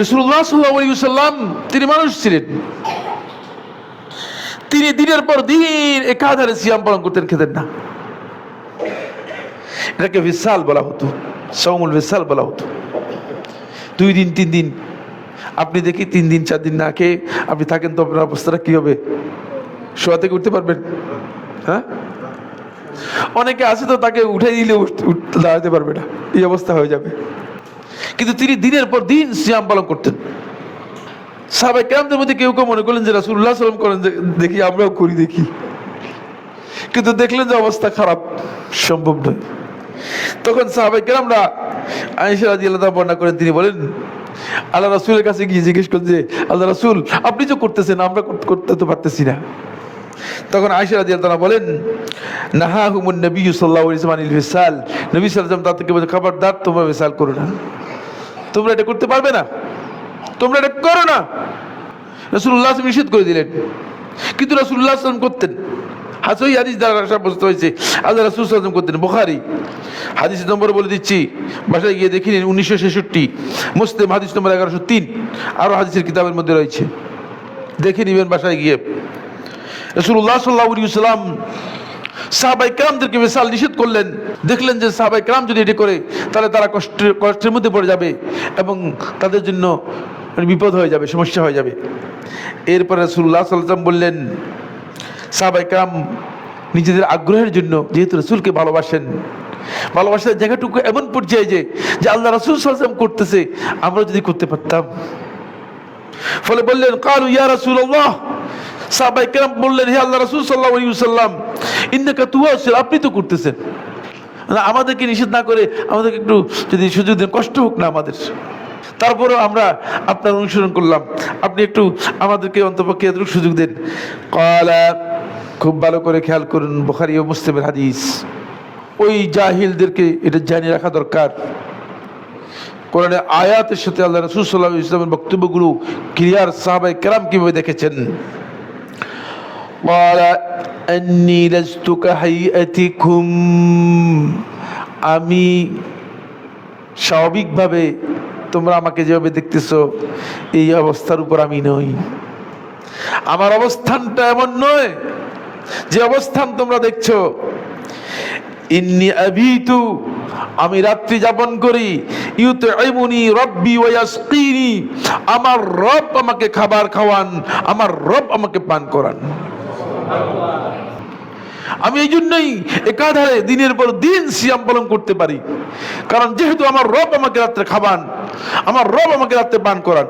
রসুল্লাহ সাল্লাহ সাল্লাম তিনি মানুষ ছিলেন। তিনি দিনের পর দিন একাধারে সিয়াম পালন করতেন, খেতেন না। এটাকে বিশাল বলা হতো সৌমুল বিশাল বলা হতো। দুই দিন, তিন দিন, আপনি দেখি তিন দিন, চার দিন না খেয়ে আপনি থাকেন তো আপনার অবস্থাটা কি হবে? শোয়া থেকে উঠতে পারবেন? হ্যাঁ? অনেকে আছে তো তাকে উঠে দিলে দাঁড়াতে পারবে না, এই অবস্থা হয়ে যাবে। কিন্তু তিনি দিনের পর দিন সিয়াম পালন করতেন। সাহাবাই কেরামদের মধ্যে কেউ কেউ মনে করলেন যে রাসুল্লাহ সাল্লাম করেন, দেখি আমরাও করি দেখি। কিন্তু দেখলেন যে অবস্থা খারাপ, সম্ভব নয়। তখন সাহাবাই কেরামরা আয়েশা রাজি আল্লাহ বর্ণনা করেন, তিনি বলেন, আল্লাহ রাসুলের কাছে গিয়ে জিজ্ঞেস করেন যে, আল্লাহ রাসুল, আপনি তো করতেছেন, আমরা করতে তো পারতেছি না। তখন আয়েশা রাজি আল্লাহ বলেন নাহা হুমুন নবী সাল্লাহ ইসমানিল বিসাল নবী সাল্লাম তার থেকে বলছে খবরদার তোমরা বিশাল করো না। তোমরা এটা করতে পারবে না। তোমরা এটা করো না। রসুল্লাহ নিষেধ করে দিলেন। কিন্তু রসুল্লাহ আসলাম করতেন। হাসই হাদিস দ্বারা সাব্যস্ত হয়েছে। আল্লাহ রসুল আসলাম করতেন। বোখারি হাদিস নম্বর বলে দিচ্ছি। বাসায় গিয়ে দেখি নিন উনিশশো ছেষট্টি, মুসলিম হাদিস নম্বর এগারোশো তিন, আরও হাদিসের কিতাবের মধ্যে রয়েছে। দেখে নিবেন বাসায় গিয়ে। রসুল্লাহ সাল্লাহ সাল্লাম সাহাবাই কেরামদেরকে বিশাল নিষেধ করলেন, দেখলেন যে সাহাবাই কেরাম যদি এটি করে, তাহলে তারা কষ্টের কষ্টের মধ্যে পড়ে যাবে এবং তাদের জন্য বিপদ হয়ে যাবে, সমস্যা হয়ে যাবে। এরপরে রসুল্লাহ সাল্লাম বললেন, সাহাবাই কেরাম নিজেদের আগ্রহের জন্য যেহেতু রসুলকে ভালোবাসেন, ভালোবাসার জায়গাটুকু এমন পর্যায়ে যে যে আল্লাহ রসুল সাল্লাম করতেছে, আমরা যদি করতে পারতাম। ফলে বললেন, কালু ইয়া রাসূলুল্লাহ সাহাবায়ে কেরাম বললেন, হে আল্লাহ রাসূল সাল্লাল্লাহু আলাইহি ওয়াসাল্লাম, ইন্নাকা তুওয়াসিল আপনি তো করতেছেন। আমাদেরকে নিষেধ না করে আমাদেরকে একটু যদি সুযোগ দেন, কষ্ট হোক না আমাদের। তারপরেও আমরা আপনার অনুসরণ করলাম। আপনি একটু আমাদেরকে অন্তপক্ষে এতটুকু সুযোগ দেন। কলা খুব ভালো করে খেয়াল করুন, বুখারী ও মুসলিমের হাদিস। ওই জাহিলদেরকে এটা জানিয়ে রাখা দরকার। কোরআনে আয়াতের সাথে আল্লাহ রসুল সাল্লাহ ইসলামের বক্তব্যগুলো ক্লিয়ার সাহাবাই কেরাম কীভাবে দেখেছেন? قال أني لست كهيئتكم আমি স্বাভাবিকভাবে তোমরা আমাকে যেভাবে দেখতেছো এই অবস্থার উপর আমি নই আমার অবস্থানটা এমন নয় যে অবস্থান তোমরা দেখছো ইন্নি আবিতু আমি রাত্রি যাপন করি ইউতইমুনি রব্বি ওয়াসকিনি আমার রব আমাকে খাবার খাওয়ান আমার রব আমাকে পান করান আমি এই জন্যই একাধারে দিনের পর দিন সিয়াম পালন করতে পারি। কারণ যেহেতু আমার রব আমাকে রাত্রে খাবান আমার রব আমাকে রাত্রে পান করান।